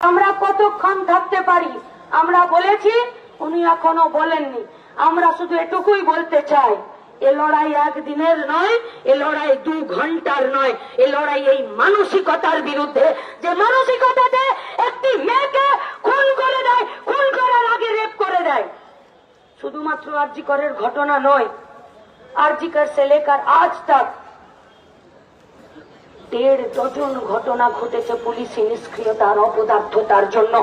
আমরা কতক্ষণ থাকতে পারি? আমরা বলেছি, উনি এখনও বলেননি। আমরা শুধু এটুকুই বলতে চাই, এ লড়াই একদিনের নয়, এ লড়াই দু ঘণ্টার নয়, এ লড়াই এই মানসিকতার বিরুদ্ধে। যে মানসিকতাতে একটি মেয়েকে খুন করে দেয়, খুন করার আগে রেপ করে দেয়। শুধুমাত্র আরজিকরের ঘটনা নয়, আরজিকর সে লেকার আজ তক দেড় ডজন ঘটনা ঘটেছে পুলিশি নিষ্ক্রিয়তার অপদার্থতার জন্য।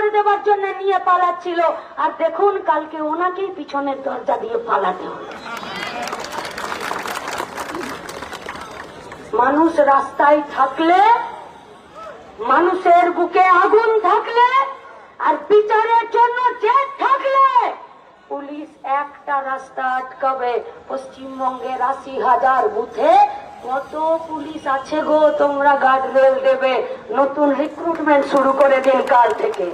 করে দেওয়ার জন্য নিয়ে পালাচ্ছিল। আর দেখুন, কালকে ওনাকেই পিছনের দরজা দিয়ে পালাতে হলো মানুষ রাস্তায় থাকলে, মানুষের বুকে আগুন থাকলে, আর বিচারের জন্য জেদ থাকলে, পুলিশ একটা রাস্তা আটকাবে। পশ্চিমবঙ্গের আশি হাজার বুথে কত পুলিশ আছে গো? তোমরা গার্ড রেল দেবে। নতুন রিক্রুটমেন্ট শুরু করে দিন কাল থেকে।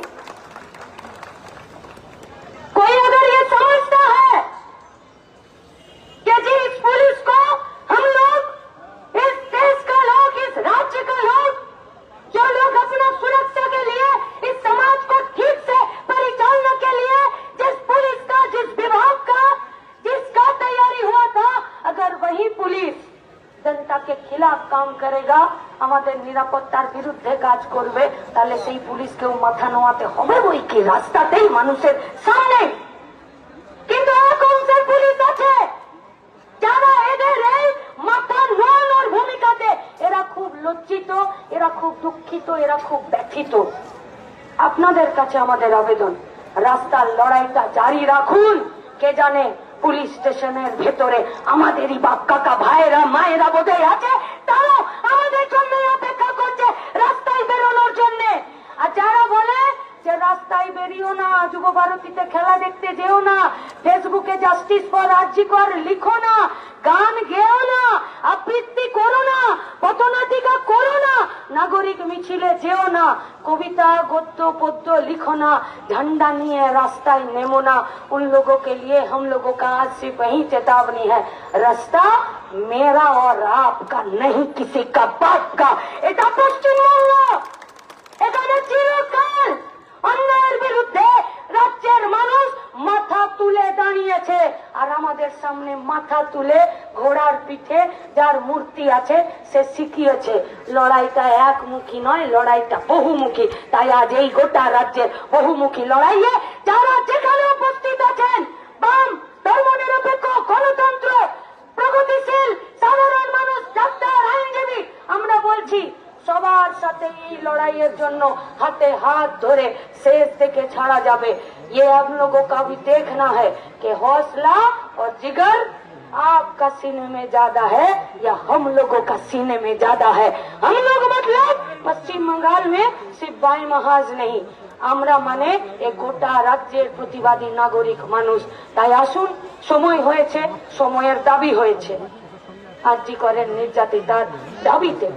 পুলিশ জনতাকে খিলাফ কাম করেগা, আমাদের নিরাপত্তার বিরুদ্ধে কাজ করবে, তাহলে সেই পুলিশকেও মাথা নোয়াতে হবে ওই কি? রাস্তাতেই মানুষের সামনে। কিন্তু পুলিশ আছে, যারা এদের এই মাথা নোয়ানোর ভূমিকাতে, এরা খুব লজ্জিত, এরা খুব দুঃখিত, এরা খুব ব্যথিত। আপনাদের কাছে আমাদের আবেদন, রাস্তার লড়াইটা জারি রাখুন। কে জানে পুলিশ স্টেশনের ভেতরে আমাদেরই বাপ কাকা, ভাইয়েরা, মায়েরা বোধহয় আছে তাও আমাদের জন্য অপেক্ষা করছে রাস্তায় বেরোনোর জন্য। আর যারা বলে যে রাস্তায় বেরিও না, যুব ভারতীতে খেলা দেখতে যেও না, ফেসবুকে জাস্টিস ফর আর্জি কর লিখো না, গান গেও না আবৃত্তি করো না পথনাটিকা করো না নাগরিক মিছিলে যেও না কবিতা गद्य पद्य लिखो ना झंडा नहीं है रास्ता ही नेमो ना उन लोगों के लिए हम लोगों का आज से वही चेतावनी है रास्ता मेरा और आपका नहीं किसी का बाप का এটা পশ্চিমবঙ্গ এখানে চিরকাল অন্যায়ের বিরুদ্ধে রাজ্যের মানুষ মাথা তুলে দাঁড়িয়েছে আর আমাদের সামনে মাথা তুলে ঘোড়ার পিঠে যার মূর্তি আছে সে শিখিয়েছে লড়াইটা একমুখী নয় লড়াইটা বহুমুখী তাই আজ এই গোটা রাজ্যের বহুমুখী লড়াইয়ে যারা যেখানে উপস্থিত আছেন বাম ধর্মনিরপেক্ষ গণতন্ত্র প্রগতিশীল সাধারণ মানুষ ডাক্তার আইনজীবী আমরা বলছি সবার সাথে এই লড়াইয়ের জন্য হাতে হাত ধরে শেষ থেকে ছাড়া যাবে ये हम लोगों का भी देखना है कि हौसला और जिगर आपका सीने में ज्यादा है या हम लोगों का सीने में ज्यादा है हम लोग मतलब पश्चिम बंगाल में सिर्फ बाई महाज नहीं আমরা মানে এ গোটা রাজ্যের প্রতিবাদী নাগরিক মানুষ তাই আসুন সময় হয়েছে সময়ের দাবি হয়েছে আর্জি করেন নির্যাতিতার দাবিতে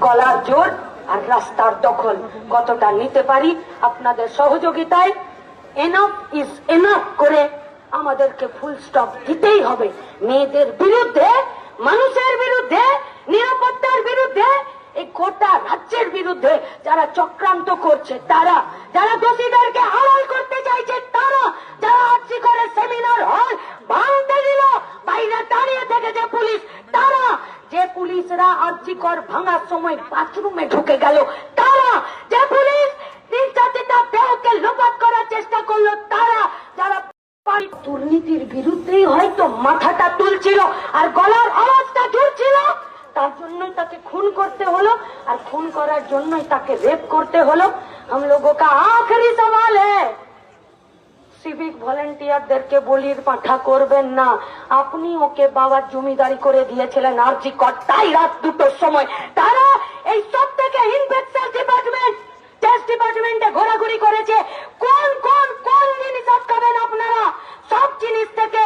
গলার জোর আর রাস্তার দখল কতটা নিতে পারি আপনাদের সহযোগিতায় এনাফ ইজ এনাফ করে আমাদেরকে ফুল স্টপ দিতেই হবে। মেয়েদের বিরুদ্ধে, মানুষের বিরুদ্ধে, নিরাপত্তার বিরুদ্ধে, এই গোটা রাজ্যের বিরুদ্ধে যারা চক্রান্ত করছে, তারা, যারা দোষীদেরকে আড়াল করতে চাইছে, তারা, যারা আর্জি করে সেমিনার হল ভাঙতে দিল, বাইরে দাঁড়িয়ে থেকে যে পুলিশ, তারা, যে পুলিশরা আর্জিকর ভাঙার সময় বাথরুমে ঢুকে গেল, তারা, যে পুলিশ তিন নির্যাতিতা দেহকে লোপাট করার চেষ্টা করল, তারা যারা পারি- দুর্নীতির বিরুদ্ধেই হয়তো মাথাটা তুলছিল আর গলার আওয়াজটা জুড়ছিল তার জন্যই তাকে খুন করতে হলো আর খুন করার জন্যই তাকে রেপ করতে হলো हम लोगों का आखिरी सवाल है সিভিক ভলেন্টিয়ারদেরকে বলির পাঠা করবেন না আপনি ওকে বাবার জমিদারি করে দিয়েছিলেন আরজি তাই রাত দুটোর সময় তারা এই সব থেকে ইনফেকশন ডিপার্টমেন্ট টেস্ট ডিপার্টমেন্টে ঘোরাঘুরি করেছে কোন কোন জিনিস আটকাবেন আপনারা। সব জিনিস থেকে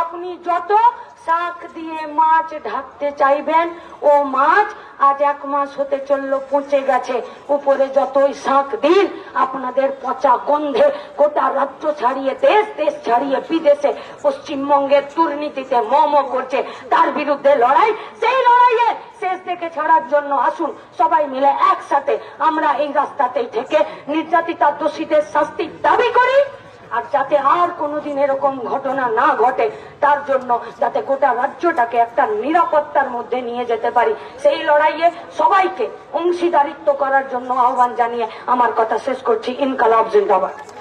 আপনি যত শাক দিয়ে মাছ ঢাকতে চাইবেন, ও মাছ আজ এক মাস হতে চলল, পচে গেছে। উপরে যতই শাক দিন, আপনাদের পচা গন্ধে গোটা রাজ্য ছাড়িয়ে, দেশ দেশ ছাড়িয়ে, বিদেশে, পশ্চিমবঙ্গের দুর্নীতিতে মম করছে। তার বিরুদ্ধে লড়াই, সেই লড়াইয়ে শেষ থেকে ছাড়ার জন্য আসুন, সবাই মিলে একসাথে আমরা এই রাস্তাতেই থেকে নির্যাতিতা দোষীদের শাস্তির দাবি করি। আর যাতে আর কোনোদিন এরকম ঘটনা না ঘটে, তার জন্য যাতে গোটা রাজ্যটাকে একটা নিরাপত্তার মধ্যে নিয়ে যেতে পারি। সেই লড়াইয়ে সবাইকে অংশীদারিত্ব করার জন্য আহ্বান জানিয়ে আমার কথা শেষ করছি। ইনকালাব জিন্দাবাদ।